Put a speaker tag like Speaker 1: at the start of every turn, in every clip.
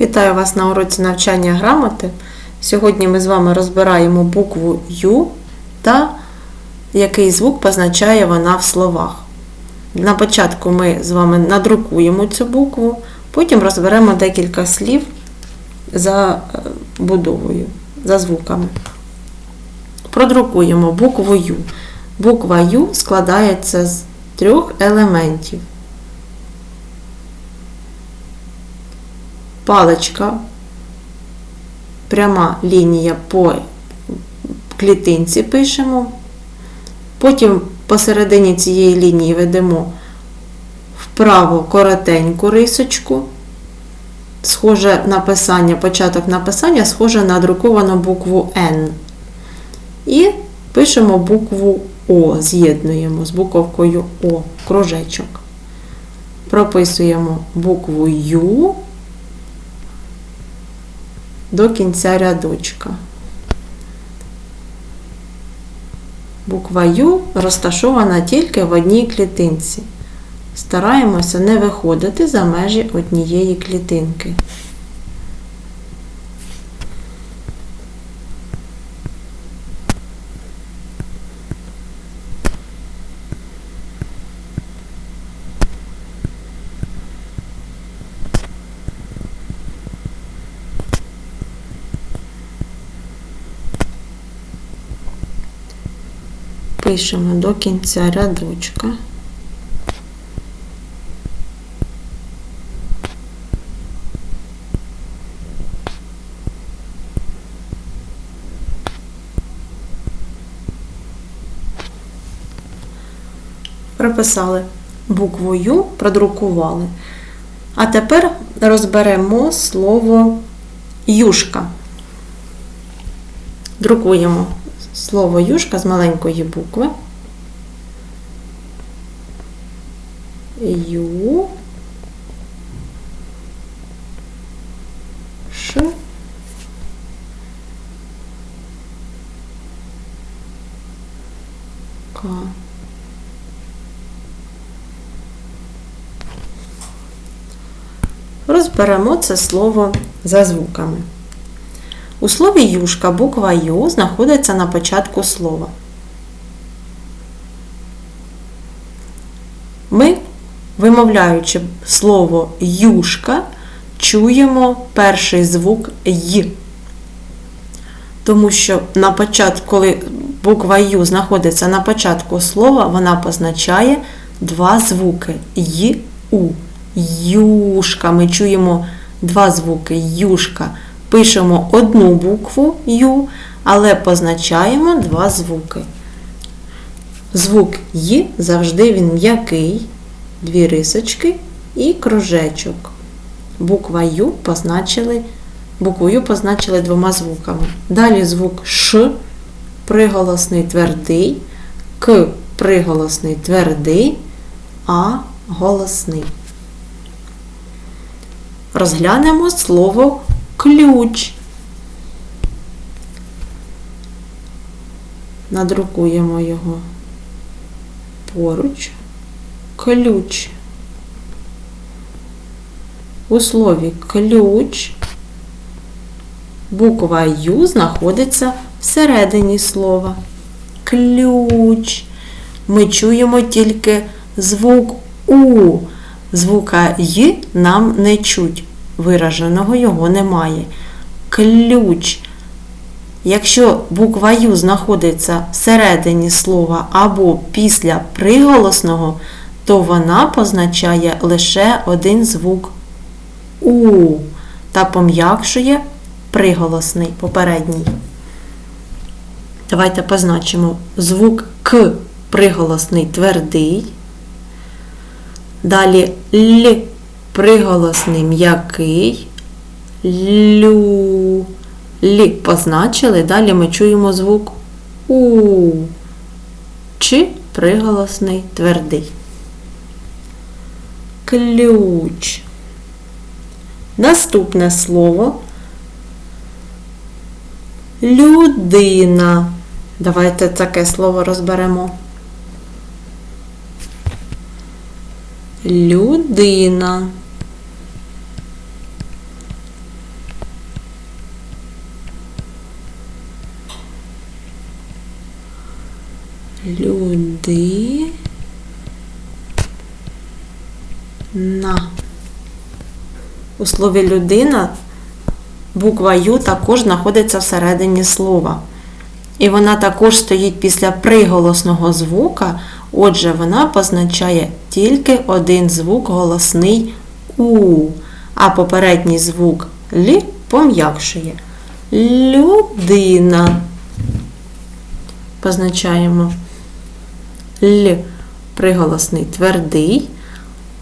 Speaker 1: Вітаю вас на уроці навчання грамоти. Сьогодні ми з вами розбираємо букву Ю та який звук позначає вона в словах. На початку ми з вами надрукуємо цю букву, потім розберемо декілька слів за е, будовою, за звуками. Продрукуємо букву Ю. Буква Ю складається з трьох елементів. Паличка, пряма лінія по клітинці пишемо. Потім посередині цієї лінії ведемо вправо коротеньку рисочку, схоже написання, початок написання схоже на друковану букву Н. І пишемо букву О, з'єднуємо з буковкою О, кружечок. Прописуємо букву Ю до кінця рядочка. Буква Ю розташована тільки в одній клітинці. Стараємося не виходити за межі однієї клітинки. Пишемо до кінця рядочка. Прописали букву Ю, продрукували. А тепер розберемо слово юшка. Друкуємо слово юшка з маленької букви. Ю. Ш. К. Розберемо це слово за звуками. У слові юшка буква Ю знаходиться на початку слова. Ми, вимовляючи слово юшка, чуємо перший звук Й. Тому що на початку, коли буква Ю знаходиться на початку слова, вона позначає два звуки Й, У. Юшка. Ми чуємо два звуки Юшка. Пишемо одну букву Ю, але позначаємо два звуки. Звук Й завжди він м'який, дві рисочки і кружечок. Буква Ю позначили, букву Ю позначили двома звуками. Далі звук Ш, приголосний твердий, К приголосний твердий, А голосний. Розглянемо слово ключ. Надрукуємо його поруч. Ключ. У слові ключ буква Ю знаходиться всередині слова. Ключ. Ми чуємо тільки звук У. Звука Й нам не чуть вираженого його немає. Ключ. Якщо буква Ю знаходиться всередині слова або після приголосного, то вона позначає лише один звук У та пом'якшує приголосний попередній. Давайте позначимо звук К приголосний твердий. Далі Л приголосний м'який, лю, лі позначили, далі ми чуємо звук У, чи приголосний твердий. Ключ. Наступне слово людина. Давайте таке слово розберемо. Людина. Люди. На. У слові людина буква Ю також знаходиться всередині слова. І вона також стоїть після приголосного звука, отже, вона позначає тільки один звук голосний У, а попередній звук Л пом'якшує. Людина. Позначаємо Л. Приголосний твердий,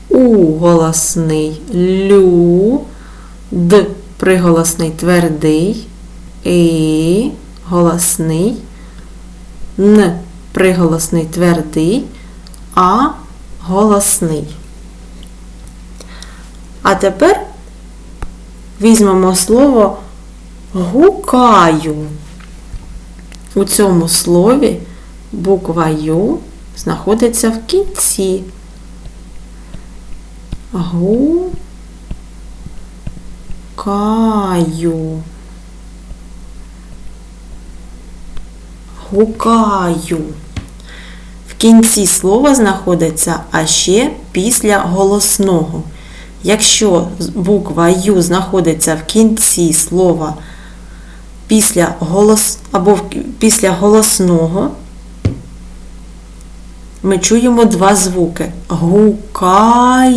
Speaker 1: У. Голосний лю, Д. Приголосний твердий, І. Голосний, Н. Приголосний твердий, А. Голосний. А тепер візьмемо слово гукаю. У цьому слові буква Ю знаходиться в кінці. Гукаю. Гукаю. В кінці слова знаходиться, а ще після голосного. Якщо буква Ю знаходиться в кінці слова після голос або після голосного, ми чуємо два звуки. Гукаю.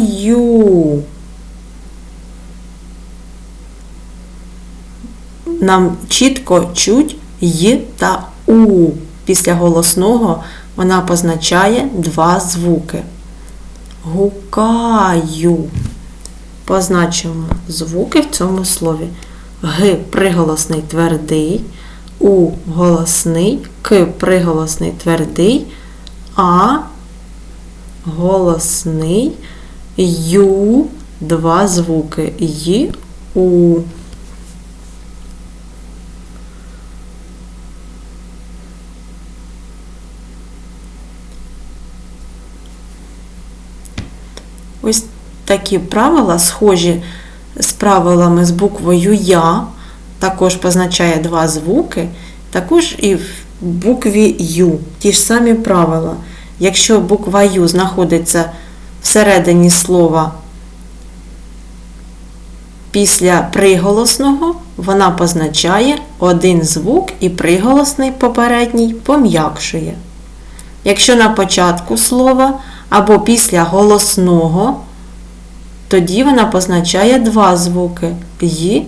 Speaker 1: Нам чітко чуть й та у. Після голосного вона позначає два звуки. Гукаю. Позначимо звуки в цьому слові. Г приголосний твердий, У голосний, К приголосний твердий, А. Голосний, Ю. Два звуки. Й, У. Ось такі правила схожі з правилами з буквою Я, також позначає два звуки, також і в букві Ю. Ті ж самі правила. Якщо буква Ю знаходиться всередині слова після приголосного, вона позначає один звук і приголосний попередній пом'якшує. Якщо на початку слова або після голосного, тоді вона позначає два звуки Й,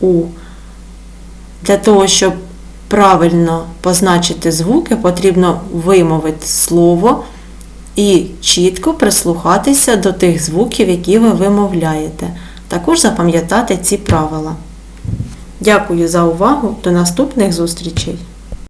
Speaker 1: У. Для того, щоб правильно позначити звуки, потрібно вимовити слово і чітко прислухатися до тих звуків, які ви вимовляєте. Також запам'ятати ці правила. Дякую за увагу. До наступних зустрічей!